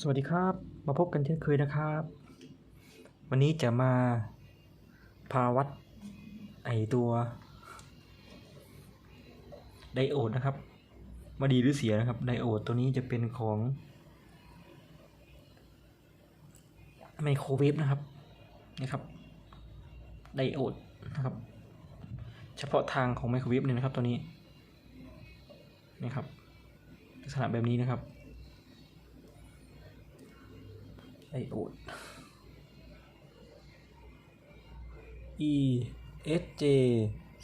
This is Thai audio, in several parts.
สวัสดีครับ มาพบกันเช่นเคยนะครับ วันนี้จะมาพาวัดไอตัวไดโอดนะครับ มาดีหรือเสียนะครับ ไดโอดตัวนี้จะเป็นของไมโครเวฟนะครับนะครับ ไดโอดนะครับ เฉพาะทางของไมโครเวฟเลยนะครับตัวนี้นี่ครับลักษณะแบบนี้นะครับ ไอโอด e s j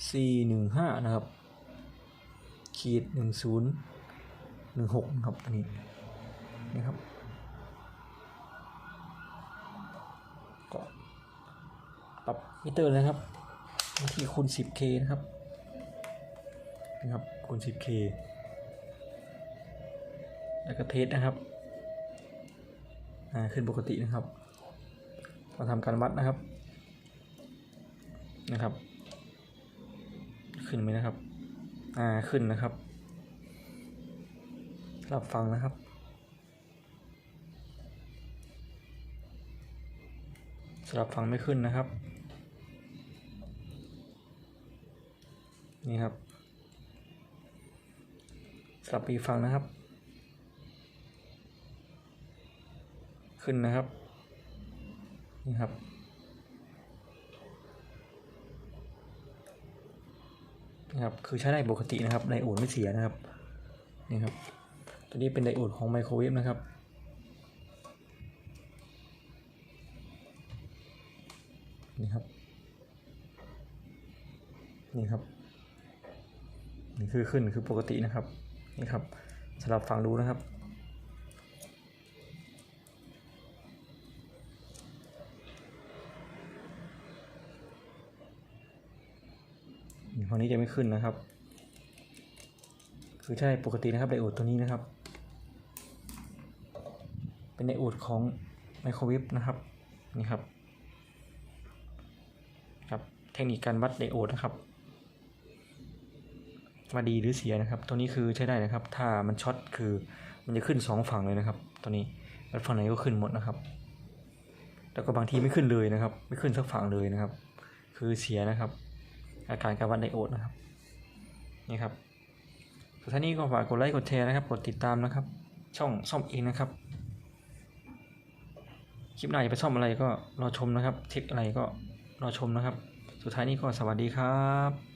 c หนึ่งห้านะครับ ขีดหนึ่งศูนย์หนึ่งหกนะครับอันนี้นะครับก็ปรับมิเตอร์เลยนะครับที่คูณ 10k นะครับนะครับคูณ 10k แล้วก็เทสนะครับ ขึ้นปกตินะครับมาทำการวัดนะครับนะครับ ขึ้นไหมนะครับ อ่าขึ้นนะครับ รับฟังนะครับสลับฟังไม่ขึ้นนะครับ นี่ครับสลับปีฟังนะครับ ขึ้นนะครับ นี่ครับ นะครับ คือใช้ได้ปกตินะครับไดโอดไม่เสียนะครับ นี่ครับ ตัวนี้เป็นไดโอดของไมโครเวฟนะครับนี่ครับ นี่ครับ นี่คือขึ้นคือปกตินะครับ นี่ครับสำหรับฟังดูนะครับ ฝั่งนี้จะไม่ขึ้นนะครับ คือใช่ปกตินะครับไดโอดตัวนี้นะครับ เป็นไดโอดของไมโครเวฟนะครับนี่ครับครับเทคนิคการวัดไดโอดนะครับว่าดีหรือเสียนะครับ ตัวนี้คือใช้ได้นะครับ ถ้ามันช็อตคือมันจะขึ้นสองฝั่งเลยนะครับ ตัวนี้แล้วฝั่งไหนก็ขึ้นหมดนะครับ แล้วก็บางทีไม่ขึ้นเลยนะครับ ไม่ขึ้นสักฝั่งเลยนะครับ คือเสียนะครับ อาการการวัดไดโอดนะครับนี่ครับสุดท้ายนี้ก็ฝากกดไลค์กดแชร์นะครับกดติดตามนะครับ ช่องซ่อมเองนะครับ คลิปหน้าจะไปซ่อมอะไรก็รอชมนะครับเทคอะไรก็รอชมนะครับ สุดท้ายนี้ก็สวัสดีครับ